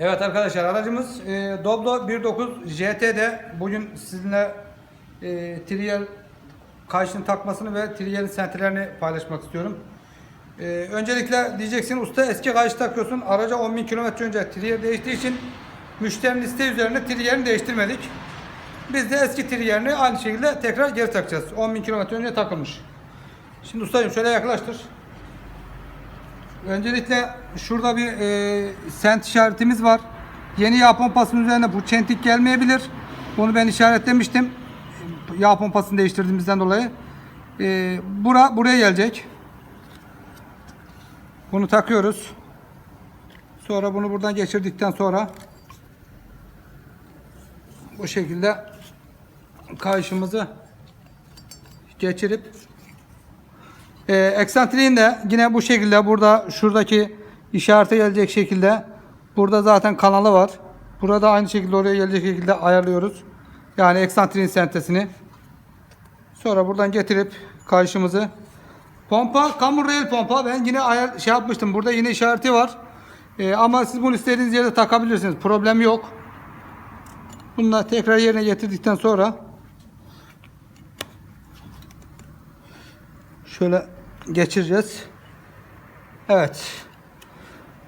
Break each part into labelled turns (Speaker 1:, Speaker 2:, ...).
Speaker 1: Evet arkadaşlar aracımız e, Doblo 1.9 JT'de bugün sizinle e, triyer kayışını takmasını ve triyer'in sentelerini paylaşmak istiyorum. E, öncelikle diyeceksin usta eski kayış takıyorsun araca 10.000 kilometre önce triyer değiştiği için müşterinin isteği üzerine triyerini değiştirmedik. Biz de eski triyerini aynı şekilde tekrar geri takacağız. 10.000 kilometre önce takılmış. Şimdi ustacığım şöyle yaklaştır. Öncelikle şurada bir e, sent işaretimiz var. Yeni yağ pompasının üzerine bu çentik gelmeyebilir. Bunu ben işaretlemiştim. Yağ pompasını değiştirdiğimizden dolayı. E, bura buraya gelecek. Bunu takıyoruz. Sonra bunu buradan geçirdikten sonra bu şekilde kayışımızı geçirip ee, eksantriğin de yine bu şekilde burada şuradaki işarete gelecek şekilde burada zaten kanalı var. Burada aynı şekilde oraya gelecek şekilde ayarlıyoruz. Yani eksantriğin sentesini. Sonra buradan getirip kayışımızı pompa kamur rail pompa ben yine ayar şey yapmıştım. Burada yine işareti var. Ee, ama siz bunu istediğiniz yerde takabilirsiniz. Problem yok. Bunu tekrar yerine getirdikten sonra Şöyle geçireceğiz. Evet.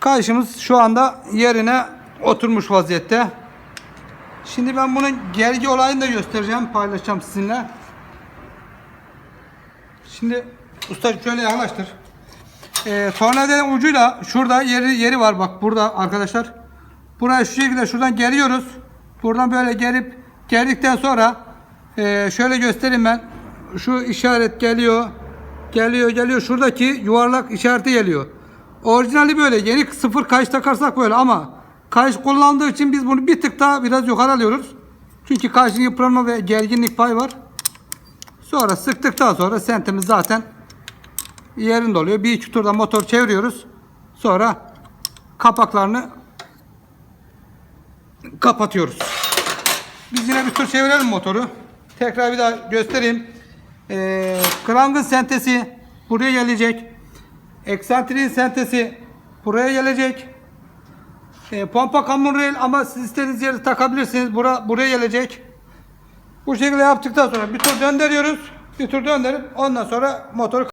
Speaker 1: Kayışımız şu anda yerine oturmuş vaziyette. Şimdi ben bunun gergi olayını da göstereceğim, paylaşacağım sizinle. Şimdi usta şöyle yaklaştır. Ee, tornavidanın ucuyla şurada yeri yeri var bak burada arkadaşlar. Buraya şu şekilde şuradan geriyoruz. Buradan böyle gerip geldikten sonra ee, şöyle göstereyim ben. Şu işaret geliyor. Geliyor geliyor. Şuradaki yuvarlak işareti geliyor. Orijinali böyle. Yeni sıfır kayış takarsak böyle ama kayış kullandığı için biz bunu bir tık daha biraz yukarı alıyoruz. Çünkü kayışın yıpranma ve gerginlik payı var. Sonra sıktıktan sonra sentimiz zaten yerinde oluyor. Bir iki turda motor çeviriyoruz. Sonra kapaklarını kapatıyoruz. Biz yine bir tur çevirelim motoru. Tekrar bir daha göstereyim. Ee, krangın sentesi buraya gelecek. Eksantriğin sentesi buraya gelecek. Ee, pompa kamyon rail ama siz istediğiniz yere takabilirsiniz. Bura, buraya gelecek. Bu şekilde yaptıktan sonra bir tur döndürüyoruz. Bir tur döndürüp ondan sonra motoru